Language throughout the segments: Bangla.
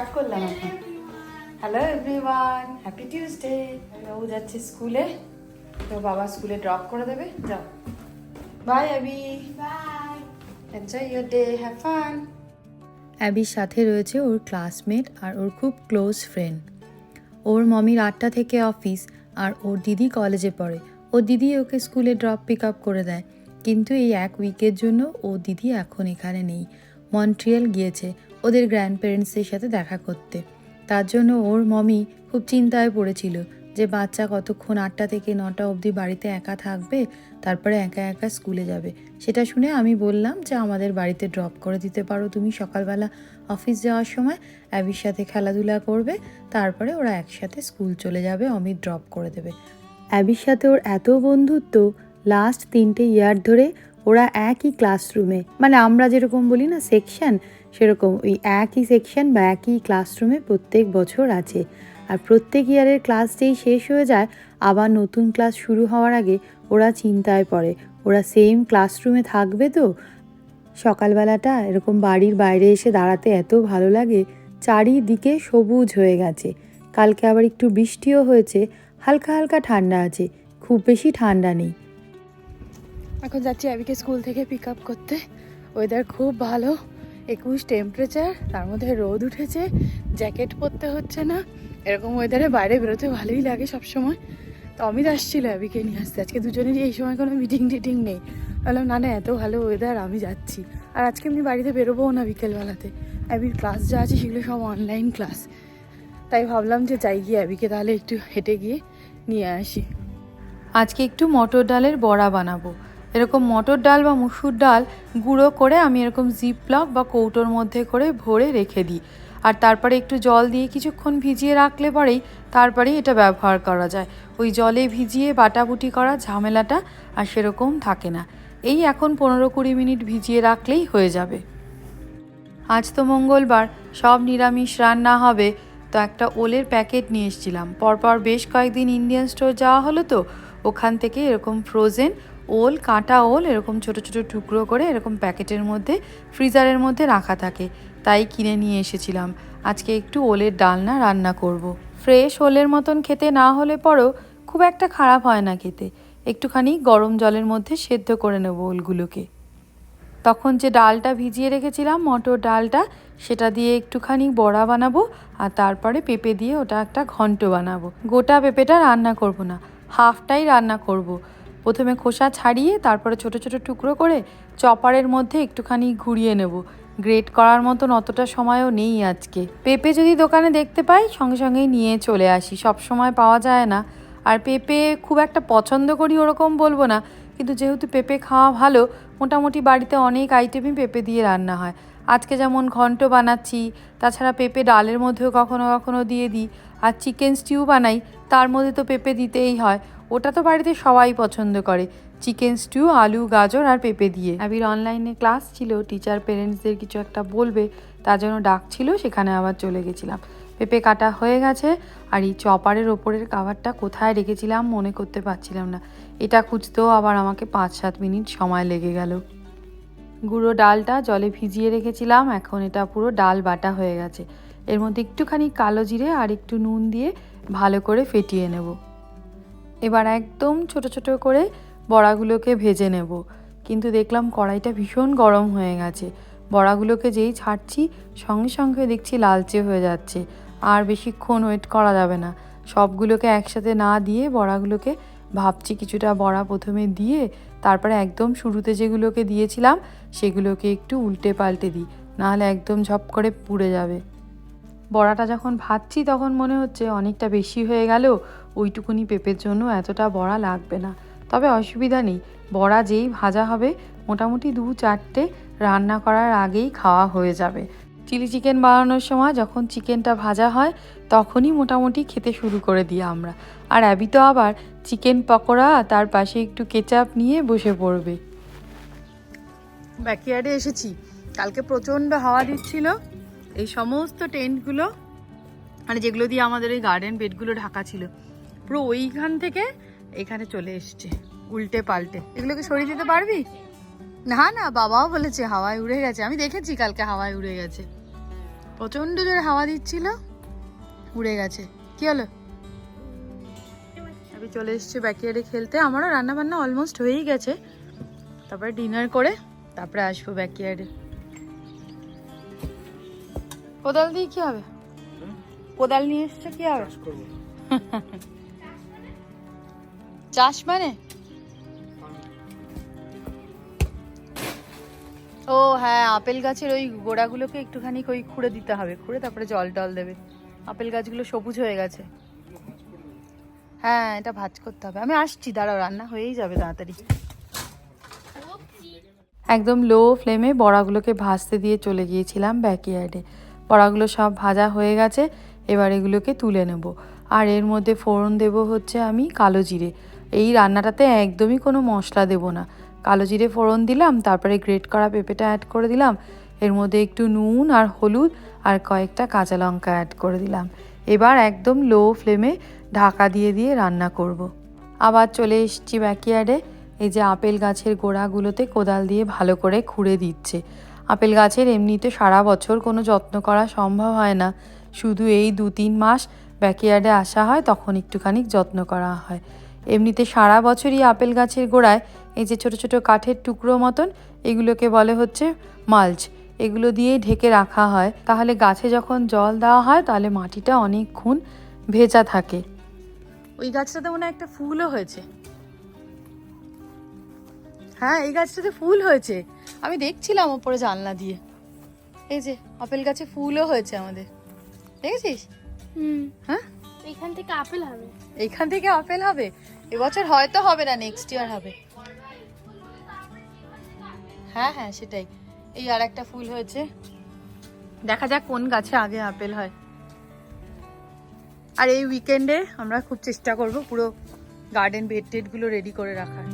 স্টার্ট করলাম এখন। হ্যালো এভরিওয়ান হ্যাপি টিউসডে ও যাচ্ছে স্কুলে। তো বাবা স্কুলে ড্রপ করে দেবে। যাও। Bye Abby bye enjoy your day have fun অ্যাবির সাথে রয়েছে ওর ক্লাসমেট আর ওর খুব ক্লোজ ফ্রেন্ড ওর মমির আটটা থেকে অফিস আর ওর দিদি কলেজে পড়ে। ওর দিদি ওকে স্কুলে ড্রপ পিক আপ করে দেয়। কিন্তু এই এক উইকের জন্য ও দিদি এখন এখানে নেই। মন্ট্রিয়াল গিয়েছে। ওদের গ্র্যান্ড প্যারেন্টসদের সাথে দেখা করতে। তার জন্য ওর মমি খুব চিন্তায় পড়েছিল যে বাচ্চা কতক্ষণ আটটা থেকে নটা অবধি বাড়িতে একা থাকবে, তারপরে একা একা স্কুলে যাবে। সেটা শুনে আমি বললাম যে, আমাদের বাড়িতে ড্রপ করে দিতে পারো তুমি সকালবেলা অফিস যাওয়ার সময়। অ্যাবির সাথে খেলাধুলা করবে, তারপরে ওরা একসাথে স্কুল চলে যাবে, অমিত ড্রপ করে দেবে। অ্যাবির সাথে ওর এত বন্ধুত্ব লাস্ট তিনটে ইয়ার ধরে ওরা একই ক্লাসরুমে মানে আমরা যেরকম বলি না সেকশন সেরকম ওই একই সেকশন বা একই ক্লাসরুমে প্রত্যেক বছর আছে। আর প্রত্যেক ইয়ারের ক্লাস যেই শেষ হয়ে যায়, আবার নতুন ক্লাস শুরু হওয়ার আগে ওরা চিন্তায় পড়ে। ওরা সেম ক্লাসরুমে থাকবে তো? সকালবেলাটা এরকম বাড়ির বাইরে এসে দাঁড়াতে এত ভালো লাগে, চারিদিকে সবুজ হয়ে গেছে। কালকে আবার একটু বৃষ্টিও হয়েছে, হালকা হালকা ঠান্ডা আছে, খুব বেশি ঠান্ডা নেই। এখন যাচ্ছি অ্যাবিকে স্কুল থেকে পিক আপ করতে। ওয়েদার খুব ভালো। একুশ টেম্পারেচার তার মধ্যে রোদ উঠেছে জ্যাকেট পরতে হচ্ছে না। এরকম ওয়েদারে বাইরে বেরোতে ভালোই লাগে সবসময়। তো অমিত আসছিল অ্যাবিকে নিয়ে আসতে। আজকে দুজনেরই এই সময় কোনো মিটিং টিটিং নেই। বললাম, না না, এত ভালো ওয়েদার আমি যাচ্ছি। আর আজকে এমনি বাড়িতে বেরোবোও না বিকেলবেলাতে। অ্যাবির ক্লাস যা আছে সেগুলো সব অনলাইন ক্লাস তাই ভাবলাম যে যাই গিয়ে অ্যাবিকে তাহলে একটু হেঁটে গিয়ে নিয়ে আসি। আজকে একটু মটর ডালের বড়া বানাবো। এরকম মটর ডাল বা মুসুর ডাল গুঁড়ো করে আমি এরকম জিপ লক বা কৌটোর মধ্যে করে ভরে রেখে দিই। আর তারপরে একটু জল দিয়ে কিছুক্ষণ ভিজিয়ে রাখলে পরেই তারপরেই এটা ব্যবহার করা যায়। ওই জলে ভিজিয়ে বাটাবুটি করা ঝামেলাটা আর সেরকম থাকে না। এই এখন পনেরো কুড়ি মিনিট ভিজিয়ে রাখলেই হয়ে যাবে। আজ তো মঙ্গলবার, সব নিরামিষ রান্না হবে। তো একটা ওলের প্যাকেট নিয়ে এসেছিলাম। পরপর বেশ কয়েকদিন ইন্ডিয়ান স্টোর যাওয়া হলো তো, ওখান থেকে এরকম ফ্রোজেন ওল, কাঁটা ওল এরকম ছোট ছোট টুকরো করে এরকম প্যাকেটের মধ্যে, ফ্রিজারের মধ্যে রাখা থাকে। তাই কিনে নিয়ে এসেছিলাম। আজকে একটু ওলের ডালনা রান্না করব। ফ্রেশ ওলের মতন খেতে না হলে পরও খুব একটা খারাপ হয় না খেতে। একটুখানি গরম জলের মধ্যে সেদ্ধ করে নেব ওলগুলোকে। তখন যে ডালটা ভিজিয়ে রেখেছিলাম, মটর ডালটা, সেটা দিয়ে একটুখানি বড়া বানাবো আর তারপরে পেঁপে দিয়ে ওটা একটা ঘন্ট বানাবো। গোটা পেঁপেটা রান্না করব না, হাফটাই রান্না করব। প্রথমে খোসা ছাড়িয়ে তারপরে ছোট ছোট টুকরো করে চপারের মধ্যে একটুখানি ঘুরিয়ে নেব। গ্রেট করার মতন অতটা সময়ও নেই আজকে। পেঁপে যদি দোকানে দেখতে পাই, সঙ্গে সঙ্গেই নিয়ে চলে আসি। সব সময় পাওয়া যায় না। আর পেঁপে খুব একটা পছন্দ করি ওরকম বলব না। কিন্তু যেহেতু পেঁপে খাওয়া ভালো, মোটামুটি বাড়িতে অনেক আইটেমই পেঁপে দিয়ে রান্না হয়। আজকে যেমন ঘন্ট বানাচ্ছি, তাছাড়া পেঁপে ডালের মধ্যেও কখনো কখনো দিয়ে দিই। আর চিকেন স্টিউ বানাই, তার মধ্যে তো পেঁপে দিতেই হয়। ওটা তো বাড়িতে সবাই পছন্দ করে। চিকেন স্টু আলু, গাজর আর পেঁপে দিয়ে। আবির অনলাইনে ক্লাস ছিল, টিচার পেরেন্টসদের কিছু একটা বলবে, তার জন্য ডাক ছিল সেখানে আবার চলে গেছিলাম। পেঁপে কাটা হয়ে গেছে, আর এই চপারের ওপরের কাভারটা কোথায় রেখেছিলাম মনে করতে পারছিলাম না। এটা খুঁজতেও আবার আমাকে পাঁচ সাত মিনিট সময় লেগে গেল। গুঁড়ো ডালটা জলে ভিজিয়ে রেখেছিলাম, এখন এটা পুরো ডাল বাটা হয়ে গেছে। এর মধ্যে একটুখানি কালো জিরে আর একটু নুন দিয়ে ভালো করে ফেটিয়ে নেব। এবার একদম ছোট ছোট করে বড়াগুলোকে ভেজে নেব। কিন্তু দেখলাম কড়াইটা ভীষণ গরম হয়ে গেছে। বড়াগুলোকে যেই ছাড়ছি, সঙ্গে সঙ্গে দেখছি লালচে হয়ে যাচ্ছে। আর বেশিক্ষণ ওয়েট করা যাবে না। সবগুলোকে একসাথে না দিয়ে বড়াগুলোকে ভাবছি কিছুটা বড়া প্রথমে দিয়ে, তারপরে একদম শুরুতে যেগুলোকে দিয়েছিলাম, সেগুলোকে একটু উল্টে পাল্টে দিই। নাহলে একদম ঝপ করে পুড়ে যাবে। বড়াটা যখন ভাজছি তখন মনে হচ্ছে অনেকটা বেশি হয়ে গেল। ওইটুকুনি পেঁপের জন্য এতটা বড়া লাগবে না। তবে অসুবিধা নেই, বড়া যেই ভাজা হবে, মোটামুটি দু চারটে রান্না করার আগেই খাওয়া হয়ে যাবে। চিলি চিকেন বানানোর সময় যখন চিকেনটা ভাজা হয়, তখনই মোটামুটি খেতে শুরু করে দিই আমরা। আর অ্যাবি তো আবার চিকেন পকোড়া তার পাশে একটু কেচাপ নিয়ে বসে পড়বে। ব্যাকইয়ার্ডে এসেছি। কালকে প্রচণ্ড হাওয়া দিচ্ছিল। এই সমস্ত টেন্টগুলো মানে যেগুলো দিয়ে আমাদের এই গার্ডেন বেডগুলো ঢাকা ছিল। পুরো ওইখান থেকে এখানে চলে এসছে উল্টে পাল্টে। এগুলোকে সরিয়ে দিতে পারবি? না না বাবাও বলেছে হাওয়ায় উড়ে গেছে। আমি দেখেছি কালকে হাওয়ায় উড়ে গেছে। প্রচণ্ড জোরে হাওয়া দিচ্ছিল উড়ে গেছে। কি হলো? আমি চলে এসেছি ব্যাকিয়ার্ডে খেলতে। আমারও রান্না বান্না অলমোস্ট হয়েই গেছে। তারপরে ডিনার করে তারপরে আসব ব্যাকিয়ার্ডে কোদাল দিয়ে কি হবে? কোদাল নিয়ে এসছে কি হবে? চাষ মানে? ও হ্যাঁ আপেল গাছের ওই গোড়াগুলোকে একটুখানি ওই খুঁড়ে দিতে হবে, খুঁড়ে তারপরে জল টল দেবে। আপেল গাছগুলো সবুজ হয়ে গেছে। হ্যাঁ এটা ভাজ করতে হবে। আমি আসছি, দাঁড়াও, রান্না হয়েই যাবে তাড়াতাড়ি। একদম লো ফ্লেমে বড়াগুলোকে ভাজতে দিয়ে চলে গিয়েছিলাম ব্যাকইয়ার্ডে। বড়াগুলো সব ভাজা হয়ে গেছে, এবার এগুলোকে তুলে নেব। আর এর মধ্যে ফোড়ন দেব হচ্ছে আমি কালো জিরে। এই রান্নাটাতে একদমই কোনো মশলা দেব না। কালো জিরে ফোড়ন দিলাম, তারপরে গ্রেট করা পেঁপেটা অ্যাড করে দিলাম। এর মধ্যে একটু নুন আর হলুদ আর কয়েকটা কাঁচা লঙ্কা অ্যাড করে দিলাম। এবার একদম লো ফ্লেমে ঢাকা দিয়ে দিয়ে রান্না করব। আবার চলে এসছি ব্যাকইয়ার্ডে এই যে আপেল গাছের গোড়াগুলোতে কোদাল দিয়ে ভালো করে খুঁড়ে দিচ্ছে। আপেল গাছের এমনিতে সারা বছর কোনো যত্ন করা সম্ভব হয় না। শুধু এই দু তিন মাস ব্যাকইয়ার্ডে আসা হয়, তখন একটুখানি যত্ন করা হয়। এমনিতে সারা বছরই আপেল গাছের গোড়ায় এই যে ছোট ছোট কাঠের টুকরো মতন এগুলোকে বলে হচ্ছে মালচ। এগুলো দিয়েই ঢেকে রাখা হয়। তাহলে গাছে যখন জল দেওয়া হয় তাহলে মাটিটা অনেকক্ষণ ভেজা থাকে। ওই গাছটাতে মনে হয় একটা ফুলও হয়েছে। হ্যাঁ এই গাছটাতে ফুল হয়েছে। আমি দেখছিলাম ওপরে জানলা দিয়ে। এই যে আপেল গাছে ফুলও হয়েছে আমাদের। দেখেছিস? হুম। হ্যাঁ? এখান থেকে আপেল হবে। এইখান থেকে আপেল হবে? এবছর হয়তো হবে না নেক্সট ইয়ার হবে। হ্যাঁ হ্যাঁ সেটাই। এই আর একটা ফুল হয়েছে। দেখা যাক কোন গাছে আগে আপেল হয়। আর এই উইকেন্ডে আমরা খুব চেষ্টা করব পুরো গার্ডেন বেড টেডগুলো রেডি করে রাখার।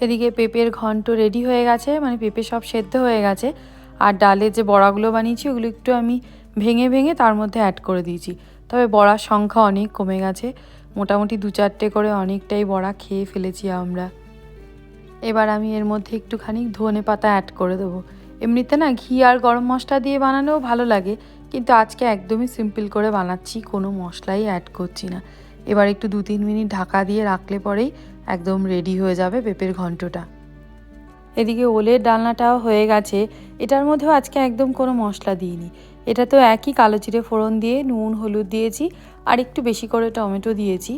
এদিকে পেঁপের ঘন্ট রেডি হয়ে গেছে মানে পেঁপে সব সেদ্ধ হয়ে গেছে। আর ডালের যে বড়াগুলো বানিয়েছি ওগুলো একটু আমি ভেঙে ভেঙে তার মধ্যে অ্যাড করে দিয়েছি। তবে বড়ার সংখ্যা অনেক কমে গেছে। মোটামুটি দু চারটে করে অনেকটাই বড়া খেয়ে ফেলেছি আমরা। এবার আমি এর মধ্যে একটুখানি ধনে পাতা অ্যাড করে দেবো। এমনিতে না ঘি আর গরম মশলা দিয়ে বানালেও ভালো লাগে, কিন্তু আজকে একদমই সিম্পল করে বানাচ্ছি, কোনো মশলাই অ্যাড করছি না। এবার একটু দু তিন মিনিট ঢাকা দিয়ে রাখলে পরেই একদম রেডি হয়ে যাবে পেঁপের ঘন্টটা। এদিকে ওলের ডালনাটাও হয়ে গেছে। এটার মধ্যেও আজকে একদম কোনো মশলা দিইনি। এটা তো একই কালো জিরে ফোড়ন দিয়ে নুন, হলুদ দিয়েছি, আর একটু বেশি করে টমেটো দিয়েছি,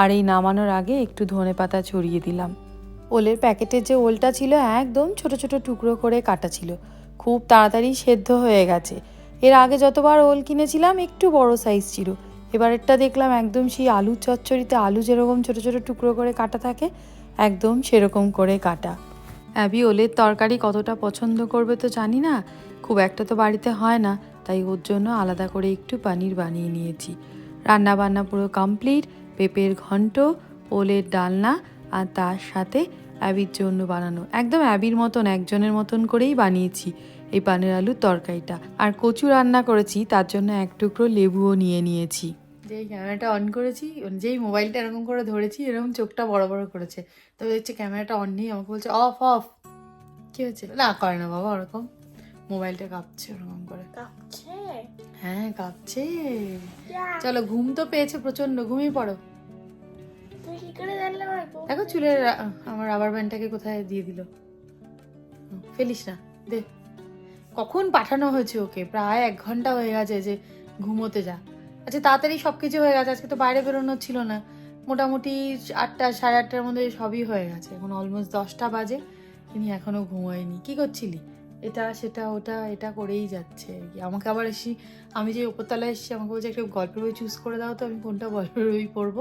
আর এই নামানোর আগে একটু ধনে পাতা ছড়িয়ে দিলাম। ওলের প্যাকেটের যে ওলটা ছিল একদম ছোট ছোট টুকরো করে কাটা ছিল, খুব তাড়াতাড়ি সেদ্ধ হয়ে গেছে। এর আগে যতবার ওল কিনেছিলাম একটু বড় সাইজ ছিল, এবারেরটা দেখলাম একদম সেই আলুর চচ্চড়িতে আলু যেরকম ছোট ছোট টুকরো করে কাটা থাকে, একদম সেরকম করে কাটা। অ্যাবি ওলের তরকারি কতটা পছন্দ করবে তো জানি না, খুব একটা তো বাড়িতে হয় না। তাই ওর জন্য আলাদা করে একটু পানির বানিয়ে নিয়েছি। রান্না বান্না পুরো কমপ্লিট, পেঁপের ঘন্ট, ওলের ডালনা আর তার সাথে অ্যাবির জন্য বানানো। একদম অ্যাবির মতন, একজনের মতন করেই বানিয়েছি এই পানের আলুর তরকারিটা। আর কচু রান্না করেছি, তার জন্য এক টুকরো লেবুও নিয়ে নিয়েছি। যেই ক্যামেরাটা অন করেছি যেই মোবাইলটা এরকম করে ধরেছি, এরকম চোখটা বড় বড় করেছে। তবে দেখছি ক্যামেরাটা অন নেই, আমাকে বলছে, অফ অফ। কি হয়েছে না, করে না বাবা, ওরকম। মোবাইলটা কাঁপছে ওরকম করে। কাঁপছে? হ্যাঁ কাঁপছে। চলো ঘুম তো পেয়েছে প্রচণ্ড ঘুমিয়ে পড়ো? দেখো চুলের আমার রাবার ব্যান্ডটাকে কোথায় দিয়ে দিল। ফেলিস না দে। কখন পাঠানো হয়েছে ওকে? প্রায় এক ঘণ্টা হয়ে গেছে যে ঘুমোতে যা। আচ্ছা তাড়াতাড়ি সব কিছু হয়ে গেছে আজকে তো বাইরে বেরোনো ছিল না। মোটামুটি আটটা সাড়ে আটটার মধ্যে সবই হয়ে গেছে। এখন অলমোস্ট দশটা বাজে তিনি এখনও ঘুমোয়নি। কি করছিলি? এটা, সেটা, ওটা, এটা করেই যাচ্ছে আর কি। আমাকে আবার এসি, আমি যে উপরতলায় এসেছি, আমাকে বলছে, একটা গল্পের বই চুজ করে দাও তো, আমি কোনটা গল্পের বই পড়ব?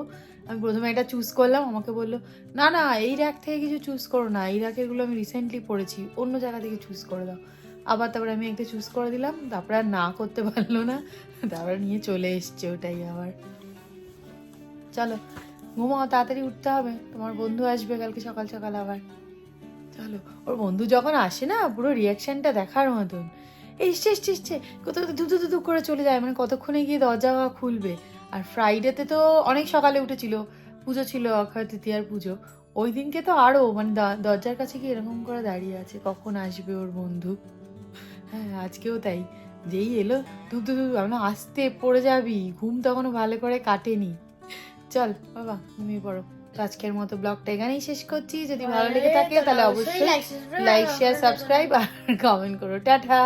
আমি প্রথমে এটা চুজ করলাম, আমাকে বলল, না না, এই র্যাক থেকে কিছু চুজ করো না, এই র্যাকেরগুলো আমি রিসেন্টলি পড়েছি, অন্য জায়গা থেকে চুজ করে দাও। আবার তারপরে আমি একটা চুজ করে দিলাম, তারপরে আর না করতে পারল না, তারপরে নিয়ে চলে এসছে ওটাই আবার। চলো, ঘুমাও, তাড়াতাড়ি উঠতে হবে, তোমার বন্ধু আসবে কালকে সকাল সকাল আবার। চলো। ওর বন্ধু যখন আসে না পুরো রিয়াকশনটা দেখার মতন। এসছে এসছে এসছে কোথাও ধুধু ধুধু করে চলে যায় মানে কতক্ষণে গিয়ে দরজা খুলবে। আর ফ্রাইডেতে তো অনেক সকালে উঠেছিল। পুজো ছিল অক্ষয় তৃতীয়ার পুজো। ওই দিনকে তো আরও মানে দরজার কাছে গিয়ে এরকম করে দাঁড়িয়ে আছে। কখন আসবে ওর বন্ধু? হ্যাঁ আজকেও তাই। যেই এলো ধুপ ধুপ ধুপ, আমরা আসতে পড়ে যাবি। ঘুম তখনও ভালো করে কাটেনি। চল বাবা ঘুমিয়ে পড়ো। তো আজকের মতো ব্লগটা এখানেই শেষ করছি। যদি ভালো লেগে থাকে তাহলে অবশ্যই লাইক শেয়ার সাবস্ক্রাইব আর কমেন্ট করো। টাটা।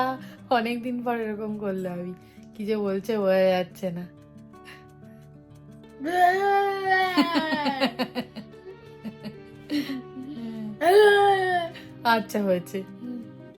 অনেকদিন পর এরকম করলে আমি। কি যে বলছে বোঝা যাচ্ছে না। আচ্ছা হয়েছে।